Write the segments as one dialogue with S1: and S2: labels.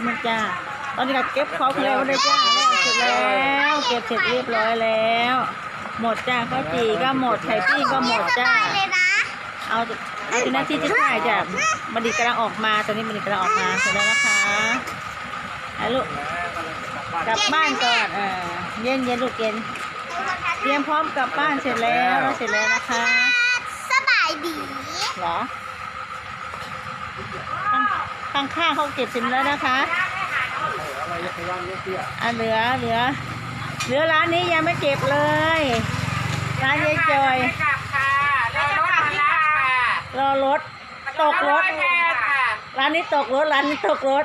S1: บนึงจ้าตอนนี้ก็เก็บของแล้วเลยจ้าแล้วเสร็จแล้วเก็บเสร็จเรียบร้อยแล้ว หมดจ้าข้าวจี่ก็หมดไข่ปิ้งก็หมดจ้า
S2: เลยนะ
S1: เอาเอาเป็นหน้าที่ที่ถ่ายจ้ะบัณฑิตกำลังออกมาตอนนี้บัณฑิตกำลังออกมาเสร็จแล้วนะคะไอ้ลูกกลับบ้านก่อนเออเย็นเย็นลูกเย็นเตรียมพร้อมกลับบ้านเสร็จแล้วเราเสร็จแล้วนะคะ
S2: สบายดี
S1: เหรอ ข้างข้างๆเขาเก็บเสร็จแล้วนะคะอะเหลือเหลือ เหลือร้านนี้ยังไม่เก็บเลย ร้านยายจอย
S3: กลับค่ะรอรถมารับค่ะ
S1: รอรถตกรถ
S3: แทนค่ะ
S1: ร้านนี้ตกรถร้านนี้ตกรถ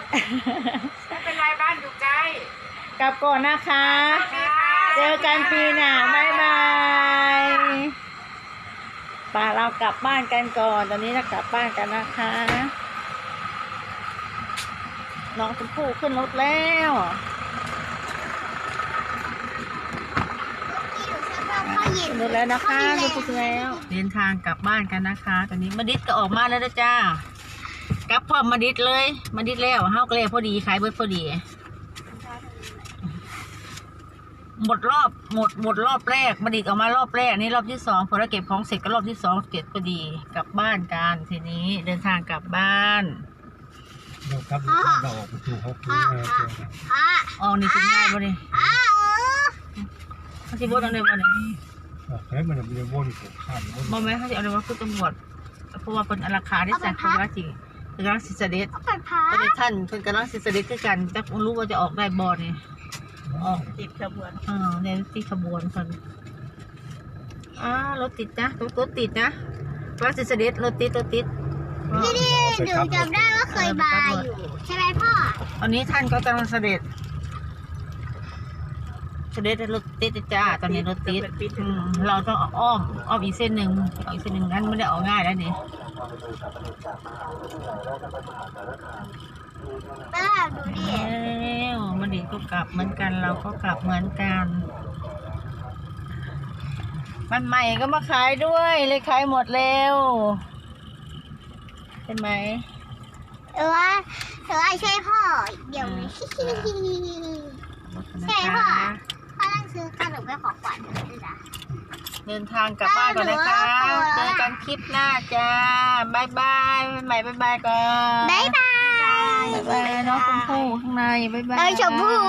S3: ไม่เป็นไรบ้านอยู่ใกล้
S1: กลับก่อนนะคะ เจอกันปีหน้าบายบายป่าเรากลับบ้านกันก่อน ตอนนี้เรากลับบ้านกันนะคะ น้องชมพู่ขึ้นรถแล้วขึ้นรถแล้วนะคะขึ้นรถแล้วเดินทางกลับบ้านกันนะคะ ตอนนี้มาดิดก็ออกมาแล้วนะจ้ากลับพร้อมมาดิดเลยมาดิดแล้วเฮาเก็เลยพอดีขายเบิดพอดี หมดรอบหมดหมดรอบแรกมาดิดออกมารอบแรกนนี่รอบที่สองพอเราเก็บของเสร็จก็รอบที่สองเก็บพอดีกลับบ้านกันทีนี้เดินทางกลับบ้าน
S4: เราครับเราออกประตูเขาคือ
S2: อะ
S1: ออกนี่เป็นง่ายบ่นี่
S2: อะเออ
S1: เขาสิบดเอาเลยบ่นี่
S4: เฮ้ยมันเรียกวนของข้ามวน
S1: บ่แม่นเขาสิเอาเลยว่าคือตำรวจเพราะว่าเป็นอาราคาที่สั่งเขาว่าจริงเป็นกำลังสิเสด็จ
S2: เอาไปพั
S1: ก็
S2: ก
S1: เลยท่านเพิ่นกำลังสิเสด็จคือกันแต่บ่รู้ว่าจะออกได้บ่นี่ออกติดขบวนเออในติดขบวนเพิ่นอ่ารถติดนะรถรถติดนะกำลังสิเสด็จรถติดรถติด
S2: ที่นี่ หนูจำได้ว่าเคยมาอยู่ ใช่ไหมพ่อ
S1: ตอนนี้ท่านก็กำลังเสด็จ เสด็จรถติดจ้า ตอนนี้รถติดอืมเราต้องอ้อม อ้อมอีกเส้นหนึ่งออกอีกเส้นหนึ่งงั้นไม่ได้ออกง่ายแล้วนี่
S2: แม่ดูดิ
S1: แล้วมันดีก็กลับเหมือนกัน เราก็กลับเหมือนกัน มันใหม่ก็มาขายด้วยเลยขายหมดเร็ว เห็นไหม
S2: เออว่าเออว่าช่วยพ่อเดี๋ยวนี้ใช่ค่ะพ่อต้องซื้อขนมไปของขวัญด้วยนะ
S1: เดินทางกลับบ้านก่อนนะคะเจอกันคลิปหน้าจ้าบายบายใหม่บายบายก่อน
S2: บ๊ายบาย
S1: บายบายน้องชมพู่ข้างในบายบาย
S2: เอ้ยชมพู่